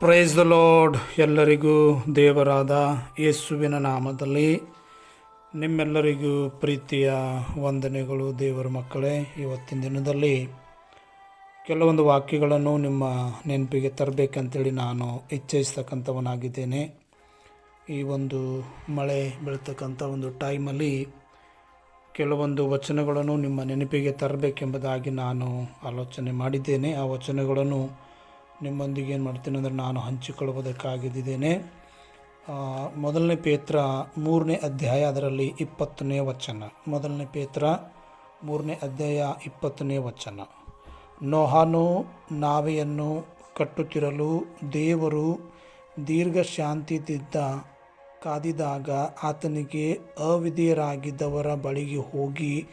Praise the lord ಎಲ್ಲರಿಗೂ ದೇವರಾದ ಯೇಸುವಿನ ನಾಮದಲ್ಲಿ. ನಿಮ್ಮೆಲ್ಲರಿಗೂ ಪ್ರೀತಿಯ ವಂದನೆಗಳು ದೇವರ ಮಕ್ಕಳೇ, ಇವತ್ತಿನ ದಿನದಲ್ಲಿ ಕೆಲವೊಂದು ವಾಕ್ಯಗಳನ್ನು ನಿಮ್ಮ ನೆನಪಿಗೆ ತರಬೇಕಂತೇಳಿ ನಾನು ಇಚ್ಛಿಸ್ತಕ್ಕಂಥವನಾಗಿದ್ದೇನೆ. ಈ ಒಂದು ಮಳೆ ಬೀಳ್ತಕ್ಕಂಥ ಒಂದು ಟೈಮಲ್ಲಿ ಕೆಲವೊಂದು ವಚನಗಳನ್ನು ನಿಮ್ಮ ನೆನಪಿಗೆ ತರಬೇಕೆಂಬುದಾಗಿ ನಾನು ಆಲೋಚನೆ ಮಾಡಿದ್ದೇನೆ. ಆ ವಚನಗಳನ್ನು ನಿಮ್ಮೊಂದಿಗೆ ಏನು ಮಾಡ್ತೀನಿ ಅಂದರೆ ನಾನು ಹಂಚಿಕೊಳ್ಳುವುದಕ್ಕಾಗಿದ್ದೇನೆ ಮೊದಲನೇ ಪೇತ್ರ ಮೂರನೇ ಅಧ್ಯಾಯ ಅದರಲ್ಲಿ ಇಪ್ಪತ್ತನೇ ವಚನ. ಮೊದಲನೇ ಪೇತ್ರ ಮೂರನೇ ಅಧ್ಯಾಯ ಇಪ್ಪತ್ತನೇ ವಚನ. ನೋಹಾನು ನಾವೆಯನ್ನು ಕಟ್ಟುತ್ತಿರಲು ದೇವರು ದೀರ್ಘ ಶಾಂತಿದಿದ್ದ ಕಾದಿದಾಗ ಆತನಿಗೆ ಅವಿಧೇಯರಾಗಿದ್ದವರ ಬಳಿಗೆ ಹೋಗಿ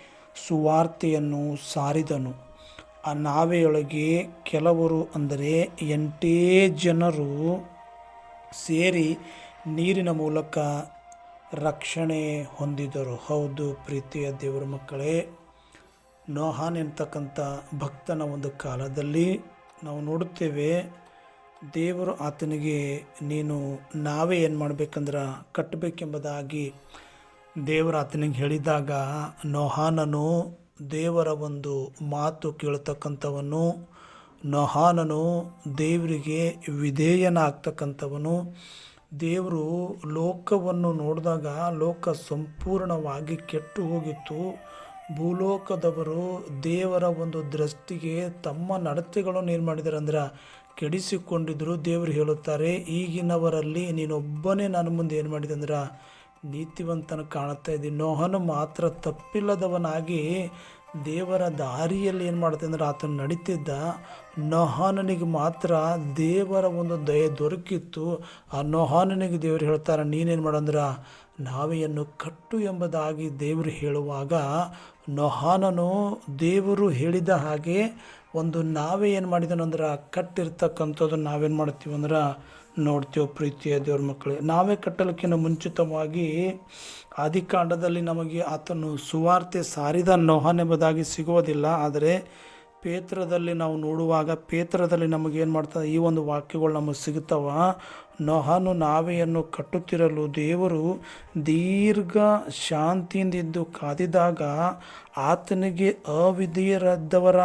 ಸುವಾರ್ತೆಯನ್ನು ಸಾರಿದನು. ಆ ನಾವೆಯೊಳಗೆ ಕೆಲವರು ಅಂದರೆ ಎಂಟೇ ಜನರು ಸೇರಿ ನೀರಿನ ಮೂಲಕ ರಕ್ಷಣೆ ಹೊಂದಿದರು. ಹೌದು ಪ್ರೀತಿಯ ದೇವರ ಮಕ್ಕಳೇ, ನೋಹಾನ್ ಎಂತಕ್ಕಂಥ ಭಕ್ತನ ಒಂದು ಕಾಲದಲ್ಲಿ ನಾವು ನೋಡುತ್ತೇವೆ, ದೇವರು ಆತನಿಗೆ, ನೀನು ನಾವೇ ಏನು ಮಾಡಬೇಕಂದ್ರೆ ಕಟ್ಟಬೇಕೆಂಬುದಾಗಿ ದೇವರು ಆತನಿಗೆ ಹೇಳಿದಾಗ ನೋಹಾನನು ದೇವರ ಒಂದು ಮಾತು ಕೇಳ್ತಕ್ಕಂಥವನು, ನಹಾನನು ದೇವರಿಗೆ ವಿಧೇಯನಾಗ್ತಕ್ಕಂಥವನು. ದೇವರು ಲೋಕವನ್ನು ನೋಡಿದಾಗ ಲೋಕ ಸಂಪೂರ್ಣವಾಗಿ ಕೆಟ್ಟು ಹೋಗಿತ್ತು. ಭೂಲೋಕದವರು ದೇವರ ಒಂದು ದೃಷ್ಟಿಗೆ ತಮ್ಮ ನಡತೆಗಳನ್ನು ಏನು ಮಾಡಿದ್ದಾರೆ ಅಂದ್ರೆ ಕೆಡಿಸಿಕೊಂಡಿದ್ದರು ದೇವರು ಹೇಳುತ್ತಾರೆ, ಈಗಿನವರಲ್ಲಿ ನೀನೊಬ್ಬನೇ ನನ್ನ ಮುಂದೆ ಏನು ಮಾಡಿದೆ ಅಂದ್ರೆ ನೀತಿವಂತನ ಕಾಣುತ್ತಾ ಇದ್ದೀನಿ ನೋಹನು ಮಾತ್ರ ತಪ್ಪಿಲ್ಲದವನಾಗಿ ದೇವರ ದಾರಿಯಲ್ಲಿ ಏನು ಮಾಡುತ್ತೆ ಅಂದ್ರೆ ಆತನ ನಡೀತಿದ್ದ ನೋಹಾನನಿಗೆ ಮಾತ್ರ ದೇವರ ಒಂದು ದಯೆ ದೊರಕಿತ್ತು. ಆ ನೋಹಾನನಿಗೆ ದೇವರು ಹೇಳ್ತಾರೆ, ನೀನೇನು ಮಾಡಂದ್ರೆ ನಾವೆಯನ್ನು ಕಟ್ಟು ಎಂಬುದಾಗಿ ದೇವರು ಹೇಳುವಾಗ ನೋಹಾನನು ದೇವರು ಹೇಳಿದ ಹಾಗೆ ಒಂದು ನಾವೇ ಏನು ಮಾಡಿದನಂದ್ರೆ ಕಟ್ಟಿರ್ತಕ್ಕಂಥದ್ದು ನಾವೇನು ಮಾಡ್ತೀವಿ ಅಂದ್ರೆ ನೋಡ್ತೇವೆ ಪ್ರೀತಿಯ ದೇವ್ರ ಮಕ್ಕಳೇ. ನಾವೇ ಕಟ್ಟಲಿಕ್ಕಿಂತ ಮುಂಚಿತವಾಗಿ ಆದಿಕಾಂಡದಲ್ಲಿ ನಮಗೆ ಆತನು ಸುವಾರ್ತೆ ಸಾರಿದ ನೋಹನೆಂಬುದಾಗಿ ಸಿಗುವುದಿಲ್ಲ. ಆದರೆ ಪೇತ್ರದಲ್ಲಿ ನಾವು ನೋಡುವಾಗ ಪೇತ್ರದಲ್ಲಿ ನಮಗೇನು ಮಾಡ್ತದೆ? ಈ ಒಂದು ವಾಕ್ಯಗಳು ನಮಗೆ ಸಿಗುತ್ತವ. ನೋಹನು ನಾವೆಯನ್ನು ಕಟ್ಟುತ್ತಿರಲು ದೇವರು ದೀರ್ಘ ಶಾಂತಿಯಿಂದಿದ್ದು ಕಾದಿದಾಗ ಆತನಿಗೆ ಅವಿಧೇಯರಾದವರ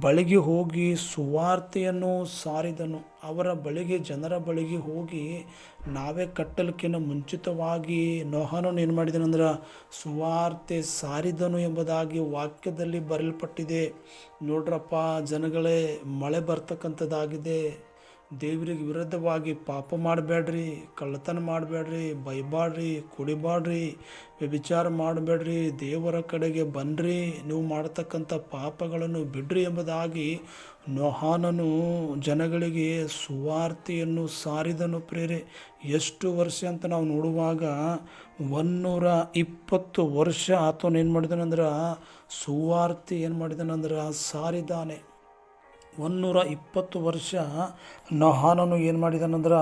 ಬಳಿಗೆ ಹೋಗಿ ಸುವಾರ್ತೆಯನ್ನು ಸಾರಿದನು. ಅವರ ಬಳಿಗೆ ಜನರ ಬಳಿಗೆ ಹೋಗಿ ನಾವೇ ಕಟ್ಟಲಿಕ್ಕಿಂತ ಮುಂಚಿತವಾಗಿ ನೋಹನು ಏನು ಮಾಡಿದನಂದ್ರೆ ಸುವಾರ್ತೆ ಸಾರಿದನು ಎಂಬುದಾಗಿ ವಾಕ್ಯದಲ್ಲಿ ಬರೆಯಲ್ಪಟ್ಟಿದೆ. ನೋಡ್ರಪ್ಪ, ಜನಗಳೇ, ಮಳೆ ಬರ್ತಕ್ಕಂಥದ್ದಾಗಿದೆ. ದೇವರಿಗೆ ವಿರುದ್ಧವಾಗಿ ಪಾಪ ಮಾಡಬೇಡ್ರಿ, ಕಳ್ಳತನ ಮಾಡಬೇಡ್ರಿ ಬೈಬಾಡ್ರಿ ಕುಡಿಬಾಡ್ರಿ ವ್ಯಭಿಚಾರ ಮಾಡಬೇಡ್ರಿ, ದೇವರ ಕಡೆಗೆ ಬನ್ನಿರಿ ನೀವು ಮಾಡ್ತಕ್ಕಂಥ ಪಾಪಗಳನ್ನು ಬಿಡ್ರಿ ಎಂಬುದಾಗಿ ನೋಹಾನನು ಜನಗಳಿಗೆ ಸುವಾರ್ತೆಯನ್ನು ಸಾರಿದನು ಪ್ರೇರೆ. ಎಷ್ಟು ವರ್ಷ ಅಂತ ನಾವು ನೋಡುವಾಗ ಒನ್ನೂರ ಇಪ್ಪತ್ತು ವರ್ಷ ಆತನು ಏನು ಮಾಡಿದನಂದ್ರೆ ಸುವಾರ್ತೆ ಏನು ಮಾಡಿದನಂದ್ರೆ ಸಾರಿದ್ದಾನೆ ಒನ್ನೂರ ಇಪ್ಪತ್ತು ವರ್ಷ ನಹಾನನು ಏನು ಮಾಡಿದಾನಂದ್ರೆ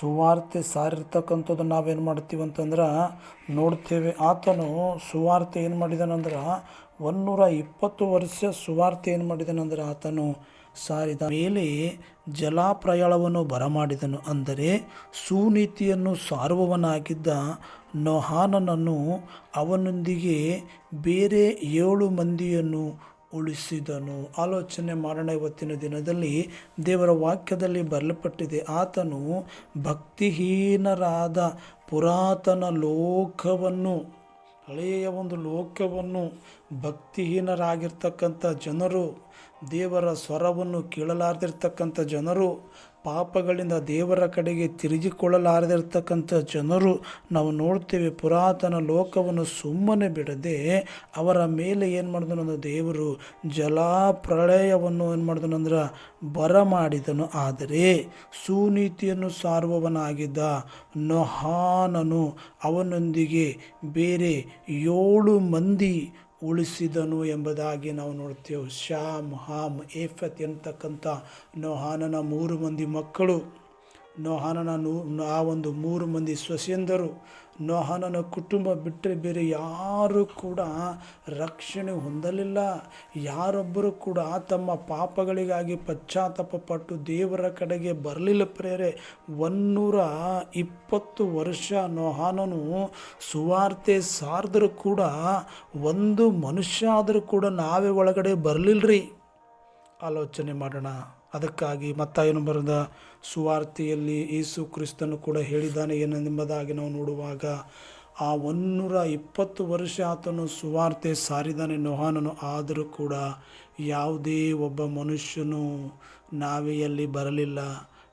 ಸುವಾರ್ತೆ ಸಾರಿರ್ತಕ್ಕಂಥದ್ದು ನಾವೇನು ಮಾಡ್ತೀವಿ ಅಂತಂದ್ರೆ ನೋಡ್ತೇವೆ. ಆತನು ಸುವಾರ್ತೆ ಏನು ಮಾಡಿದಾನಂದ್ರೆ ಒನ್ನೂರ ಇಪ್ಪತ್ತು ವರ್ಷ ಸುವಾರ್ತೆ ಏನು ಮಾಡಿದಾನಂದ್ರೆ ಆತನು ಸಾರಿದ ಮೇಲೆ ಜಲಾಪ್ರಯಾಳವನ್ನು ಬರಮಾಡಿದನು. ಅಂದರೆ ಸುನೀತಿಯನ್ನು ಸಾರುವವನಾಗಿದ್ದ ನೊಹಾನನನ್ನು ಅವನೊಂದಿಗೆ ಬೇರೆ ಏಳು ಮಂದಿಯನ್ನು ಉಳಿಸಿದನು. ಆಲೋಚನೆ ಮಾಡೋಣ ಇವತ್ತಿನ ದಿನದಲ್ಲಿ ದೇವರ ವಾಕ್ಯದಲ್ಲಿ ಬರಲ್ಪಟ್ಟಿದೆ ಆತನು ಭಕ್ತಿಹೀನರಾದ ಪುರಾತನ ಲೋಕವನ್ನು, ಹಳೆಯ ಒಂದು ಲೋಕವನ್ನು, ಭಕ್ತಿಹೀನರಾಗಿರ್ತಕ್ಕಂಥ ಜನರು, ದೇವರ ಸ್ವರವನ್ನು ಕೇಳಲಾರ್ದಿರ್ತಕ್ಕಂಥ ಜನರು ಪಾಪಗಳಿಂದ ದೇವರ ಕಡೆಗೆ ತಿರುಗಿಕೊಳ್ಳಲಾರದಿರ್ತಕ್ಕಂಥ ಜನರು ನಾವು ನೋಡ್ತೇವೆ. ಪುರಾತನ ಲೋಕವನ್ನು ಸುಮ್ಮನೆ ಬಿಡದೆ ಅವರ ಮೇಲೆ ಏನು ಮಾಡಿದನು ದೇವರು ಜಲಾಪ್ರಳಯವನ್ನು ಏನು ಮಾಡಿದನು ಅಂದ್ರೆ ಬರಮಾಡಿದನು ಆದರೆ ಸುನೀತಿಯನ್ನು ಸಾರುವವನಾಗಿದ್ದ ನೊಹಾನನು ಅವನೊಂದಿಗೆ ಬೇರೆ ಏಳು ಮಂದಿ ಉಳಿಸಿದನು ಎಂಬುದಾಗಿ ನಾವು ನೋಡ್ತೇವೆ. ಶ್ಯಾಮ್ ಹಾಮ್ ಏಫತ್ ಎಂತಕ್ಕಂಥ ನೋಹಾನನ ಮೂರು ಮಂದಿ ಮಕ್ಕಳು. ನೋಹಾನನ ನೂ ಆ ಒಂದು ಮೂರು ಮಂದಿ ಸೊಸೆಯಂದರು ನೋಹಾನನ ಕುಟುಂಬ ಬಿಟ್ಟರೆ ಬೇರೆ ಯಾರೂ ಕೂಡ ರಕ್ಷಣೆ ಹೊಂದಲಿಲ್ಲ. ಯಾರೊಬ್ಬರು ಕೂಡ ತಮ್ಮ ಪಾಪಗಳಿಗಾಗಿ ಪಶ್ಚಾತ್ತಾಪ ಪಟ್ಟು ದೇವರ ಕಡೆಗೆ ಬರಲಿಲ್ಲ ಪ್ರೇರೆ. ಒನ್ನೂರ ಇಪ್ಪತ್ತು ವರ್ಷ ನೋಹಾನನು ಸುವಾರ್ತೆ ಸಾರಿದ್ರೂ ಕೂಡ ಒಂದು ಮನುಷ್ಯ ಆದರೂ ಕೂಡ ನಾವೇ ಒಳಗಡೆ ಬರಲಿಲ್ಲ ರೀ ಆಲೋಚನೆ ಮಾಡೋಣ. ಅದಕ್ಕಾಗಿ ಮತ್ತಾಯನು ಬರೆದ, ಸುವಾರ್ತೆಯಲ್ಲಿ ಯೇಸು ಕ್ರಿಸ್ತನು ಕೂಡ ಹೇಳಿದ್ದಾನೆ ಏನೆಂಬುದಾಗಿ ನಾವು ನೋಡುವಾಗ, ಆ ಒನ್ನೂರ ಇಪ್ಪತ್ತು ವರ್ಷ ಆತನು ಸುವಾರ್ತೆ ಸಾರಿದಾನೆ, ನೋಹಾನನು, ಆದರೂ ಕೂಡ ಯಾವುದೇ ಒಬ್ಬ ಮನುಷ್ಯನು ನಾವೆಯಲ್ಲಿ ಬರಲಿಲ್ಲ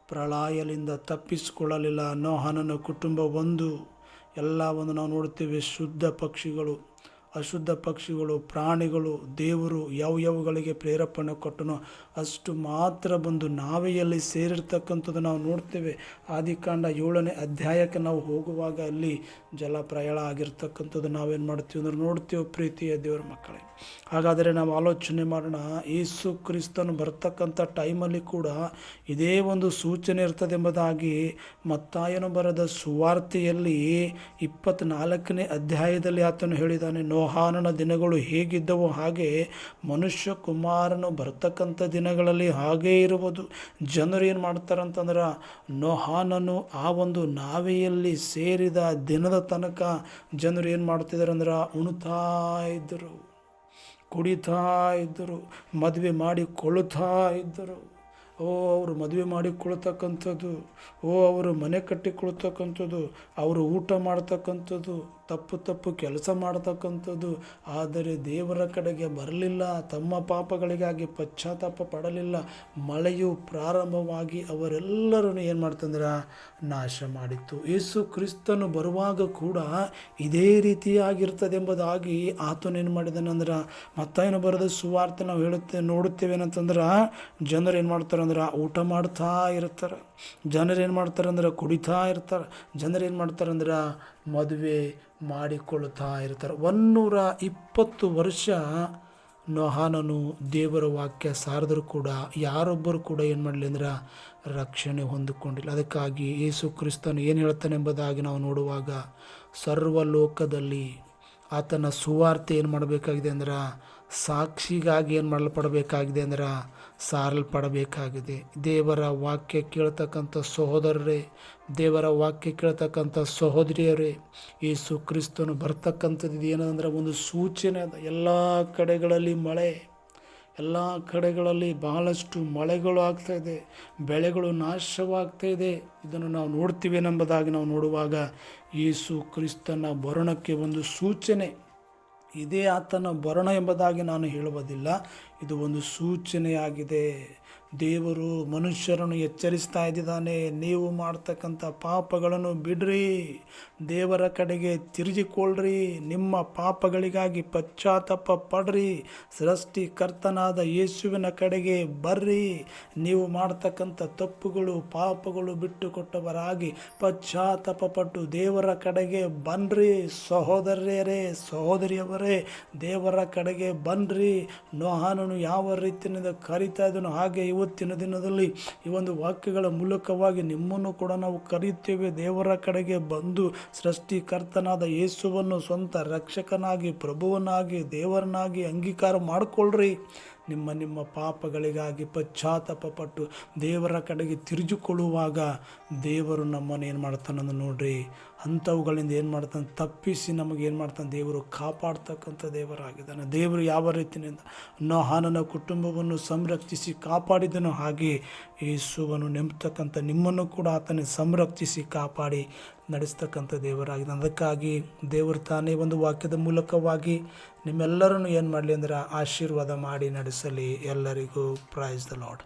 ಪ್ರಳಯಲಿಂದ ತಪ್ಪಿಸಿಕೊಳ್ಳಲಿಲ್ಲ. ನೋಹಾನನ ಕುಟುಂಬ ಒಂದು ಎಲ್ಲ ಒಂದು ನಾವು ನೋಡ್ತೇವೆ ಶುದ್ಧ ಪಕ್ಷಿಗಳು, ಅಶುದ್ಧ ಪಕ್ಷಿಗಳು, ಪ್ರಾಣಿಗಳು, ದೇವರು ಯಾವ ಯಾವಗಳಿಗೆ ಪ್ರೇರೇಪಣೆ ಕೊಟ್ಟನೋ ಅಷ್ಟು ಮಾತ್ರ ಬಂದು ನಾವೆಯಲ್ಲಿ ಸೇರಿರ್ತಕ್ಕಂಥದ್ದು ನಾವು ನೋಡ್ತೇವೆ. ಆದಿಕಾಂಡ ಏಳನೇ ಅಧ್ಯಾಯಕ್ಕೆ ನಾವು ಹೋಗುವಾಗ ಅಲ್ಲಿ ಜಲ ಪ್ರಯಾಣ ಆಗಿರ್ತಕ್ಕಂಥದ್ದು ನಾವೇನು ಮಾಡ್ತೀವಿ ಅಂದ್ರೆ ನೋಡ್ತೀವಿ ಪ್ರೀತಿಯ ದೇವರ ಮಕ್ಕಳೇ. ಹಾಗಾದರೆ ನಾವು ಆಲೋಚನೆ ಮಾಡೋಣ ಯೇಸು ಕ್ರಿಸ್ತನು ಬರ್ತಕ್ಕಂಥ ಟೈಮಲ್ಲಿ ಕೂಡ ಇದೇ ಒಂದು ಸೂಚನೆ ಇರ್ತದೆ ಎಂಬುದಾಗಿ ಮತ್ತಾಯನು ಬರದ ಸುವಾರ್ತೆಯಲ್ಲಿ ಇಪ್ಪತ್ನಾಲ್ಕನೇ ಅಧ್ಯಾಯದಲ್ಲಿ ಆತನು ಹೇಳಿದ್ದಾನೆ, ನೋಹಾನನ ದಿನಗಳು ಹೇಗಿದ್ದವೋ ಹಾಗೆ ಮನುಷ್ಯ ಕುಮಾರನು ಬರ್ತಕ್ಕಂಥ ದಿನಗಳಲ್ಲಿ ಹಾಗೇ ಇರುವುದು. ಜನರು ಏನು ಮಾಡ್ತಾರಂತಂದ್ರೆ ನೋಹಾನನು ಆ ಒಂದು ನಾವೆಯಲ್ಲಿ ಸೇರಿದ ದಿನದ ತನಕ ಜನರು ಏನು ಮಾಡ್ತಿದ್ದಾರೆ ಅಂದ್ರೆ ಉಣ್ತಾ ಇದ್ದರು, ಕುಡಿತಾ ಇದ್ದರು, ಮದುವೆ ಮಾಡಿಕೊಳ್ಳುತ್ತಾ ಇದ್ದರು. ಓ, ಅವರು ಮದುವೆ ಮಾಡಿಕೊಳ್ತಕ್ಕಂಥದ್ದು ಓ, ಅವರು ಮನೆ ಕಟ್ಟಿಕೊಳ್ತಕ್ಕಂಥದ್ದು ಅವರು ಊಟ ಮಾಡ್ತಕ್ಕಂಥದ್ದು ತಪ್ಪು ತಪ್ಪು ಕೆಲಸ ಮಾಡತಕ್ಕಂಥದ್ದು, ಆದರೆ ದೇವರ ಕಡೆಗೆ ಬರಲಿಲ್ಲ, ತಮ್ಮ ಪಾಪಗಳಿಗಾಗಿ ಪಶ್ಚಾತ್ತಾಪ ಪಡಲಿಲ್ಲ, ಮಳೆಯು ಪ್ರಾರಂಭವಾಗಿ ಅವರೆಲ್ಲರನ್ನು ಏನು ಮಾಡ್ತಂದ್ರೆ ನಾಶ ಮಾಡಿತ್ತು. ಯೇಸು ಕ್ರಿಸ್ತನು ಬರುವಾಗ ಕೂಡ ಇದೇ ರೀತಿಯಾಗಿರ್ತದೆ ಎಂಬುದಾಗಿ ಆತನೇನು ಮಾಡಿದಾನಂದ್ರೆ ಮತ್ತೇನು ಬರೆದ ಸುವಾರ್ತೆ ನಾವು ಹೇಳುತ್ತೆ, ನೋಡುತ್ತೇವೆ ಏನಂತಂದ್ರೆ, ಜನರು ಏನು ಮಾಡ್ತಾರೆ ಅಂದ್ರೆ ಊಟ ಮಾಡ್ತಾ ಇರ್ತಾರೆ. ಜನರು ಏನು ಮಾಡ್ತಾರೆ ಅಂದ್ರೆ ಕುಡಿತಾ ಇರ್ತಾರೆ. ಜನರು ಏನು ಮಾಡ್ತಾರೆ ಅಂದ್ರೆ ಮದುವೆ ಮಾಡಿಕೊಳ್ಳುತ್ತಾ ಇರ್ತಾರೆ. ಒನ್ನೂರ ಇಪ್ಪತ್ತು ವರ್ಷ ನೋಹಾನನು ದೇವರ ವಾಕ್ಯ ಸಾರಿದ್ರು ಕೂಡ ಯಾರೊಬ್ಬರು ಕೂಡ ಏನು ಮಾಡಲಿ ಅಂದ್ರೆ ರಕ್ಷಣೆ ಹೊಂದಿಕೊಂಡಿಲ್ಲ. ಅದಕ್ಕಾಗಿ ಯೇಸು ಕ್ರಿಸ್ತನು ಏನು ಹೇಳ್ತಾನೆ ಎಂಬುದಾಗಿ ನಾವು ನೋಡುವಾಗ ಸರ್ವಲೋಕದಲ್ಲಿ ಆತನ ಸುವಾರ್ತೆ ಏನು ಮಾಡಬೇಕಾಗಿದೆ ಅಂದ್ರೆ ಸಾಕ್ಷಿಗಾಗಿ ಏನು ಮಾಡಲ್ಪಡಬೇಕಾಗಿದೆ ಅಂದ್ರೆ ಸಾರಲ್ಪಡಬೇಕಾಗಿದೆ. ದೇವರ ವಾಕ್ಯ ಕೇಳ್ತಕ್ಕಂಥ ಸಹೋದರರೇ, ದೇವರ ವಾಕ್ಯ ಕೇಳ್ತಕ್ಕಂಥ ಸಹೋದರಿಯರೇ, ಯೇಸು ಕ್ರಿಸ್ತನು ಬರ್ತಕ್ಕಂಥದ್ದು ಏನಂದ್ರೆ ಒಂದು ಸೂಚನೆ ಅದ. ಎಲ್ಲ ಕಡೆಗಳಲ್ಲಿ ಮಳೆ, ಎಲ್ಲ ಕಡೆಗಳಲ್ಲಿ ಬಹಳಷ್ಟು ಮಳೆಗಳು ಆಗ್ತಾಯಿದೆ ಬೆಳೆಗಳು ನಾಶವಾಗ್ತಾ ಇದೆ. ಇದನ್ನು ನಾವು ನೋಡ್ತೀವಿ ಎಂಬುದಾಗಿ ನಾವು ನೋಡುವಾಗ ಯೇಸು ಕ್ರಿಸ್ತನ ಬರಣಕ್ಕೆ ಒಂದು ಸೂಚನೆ. ಇದೇ ಆತನ ಬರಣ ಎಂಬುದಾಗಿ ನಾನು ಹೇಳುವುದಿಲ್ಲ. ಇದು ಒಂದು ಸೂಚನೆಯಾಗಿದೆ. ದೇವರು ಮನುಷ್ಯರನ್ನು ಎಚ್ಚರಿಸ್ತಾ ಇದ್ದಿದ್ದಾನೆ ನೀವು ಮಾಡ್ತಕ್ಕಂಥ ಪಾಪಗಳನ್ನು ಬಿಡ್ರಿ. ದೇವರ ಕಡೆಗೆ ತಿರುಗಿಕೊಳ್ಳ್ರಿ. ನಿಮ್ಮ ಪಾಪಗಳಿಗಾಗಿ ಪಶ್ಚಾತ್ತಪ ಪಡ್ರಿ. ಸೃಷ್ಟಿಕರ್ತನಾದ ಯೇಸುವಿನ ಕಡೆಗೆ ಬರ್ರಿ. ನೀವು ಮಾಡ್ತಕ್ಕಂಥ ತಪ್ಪುಗಳು, ಪಾಪಗಳು ಬಿಟ್ಟುಕೊಟ್ಟವರಾಗಿ ಪಶ್ಚಾತ್ತಾಪ ಪಟ್ಟು ದೇವರ ಕಡೆಗೆ ಬನ್ರಿ. ಸಹೋದರಿಯರೇ, ಸಹೋದರಿಯವರೇ, ದೇವರ ಕಡೆಗೆ ಬನ್ರಿ. ನೋಹಾನನು ಯಾವ ರೀತಿಯಿಂದ ಕರೀತಾ ಇದ್ದನು ಹಾಗೆ ಇವತ್ತಿನ ದಿನದಲ್ಲಿ ಈ ಒಂದು ವಾಕ್ಯಗಳ ಮೂಲಕವಾಗಿ ನಿಮ್ಮನ್ನು ಕೂಡ ನಾವು ಕರೆಯುತ್ತೇವೆ. ದೇವರ ಕಡೆಗೆ ಬಂದು ಸೃಷ್ಟಿಕರ್ತನಾದ ಯೇಸುವನ್ನು ಸ್ವಂತ ರಕ್ಷಕನಾಗಿ ಪ್ರಭುವನಾಗಿ ದೇವರನ್ನಾಗಿ ಅಂಗೀಕಾರ ಮಾಡಿಕೊಳ್ಳ್ರಿ ನಿಮ್ಮ ನಿಮ್ಮ ಪಾಪಗಳಿಗಾಗಿ ಪಶ್ಚಾತ್ತಾಪ ಪಟ್ಟು ದೇವರ ಕಡೆಗೆ ತಿರುಜುಕೊಳ್ಳುವಾಗ ದೇವರು ನಮ್ಮನ್ನು ಏನು ಮಾಡ್ತಾನಂದು ನೋಡ್ರಿ, ಅಂಥವುಗಳಿಂದ ಏನು ಮಾಡ್ತಾನೆ, ತಪ್ಪಿಸಿ ನಮಗೆ ಏನು ಮಾಡ್ತಾನೆ, ದೇವರು ಕಾಪಾಡ್ತಕ್ಕಂಥ ದೇವರಾಗಿದ್ದಾನೆ. ದೇವರು ಯಾವ ರೀತಿಯಿಂದ ನೋಹಾನನ ಕುಟುಂಬವನ್ನು ಸಂರಕ್ಷಿಸಿ ಕಾಪಾಡಿದನು ಹಾಗೆ ಯೇಸುವನ್ನು ನೆಂಬತಕ್ಕಂಥ ನಿಮ್ಮನ್ನು ಕೂಡ ಆತನೇ ಸಂರಕ್ಷಿಸಿ ಕಾಪಾಡಿ ನಡೆಸ್ತಕ್ಕಂಥ ದೇವರಾಗಿದೆ. ಅದಕ್ಕಾಗಿ ದೇವರು ತಾನೇ ಒಂದು ವಾಕ್ಯದ ಮೂಲಕವಾಗಿ ನಿಮ್ಮೆಲ್ಲರನ್ನು ಏನು ಮಾಡಲಿ ಅಂದ್ರೆ ಆಶೀರ್ವಾದ ಮಾಡಿ ನಡೆಸಲಿ. ಎಲ್ಲರಿಗೂ ಪ್ರೈಸ್ ದ ಲಾಡ್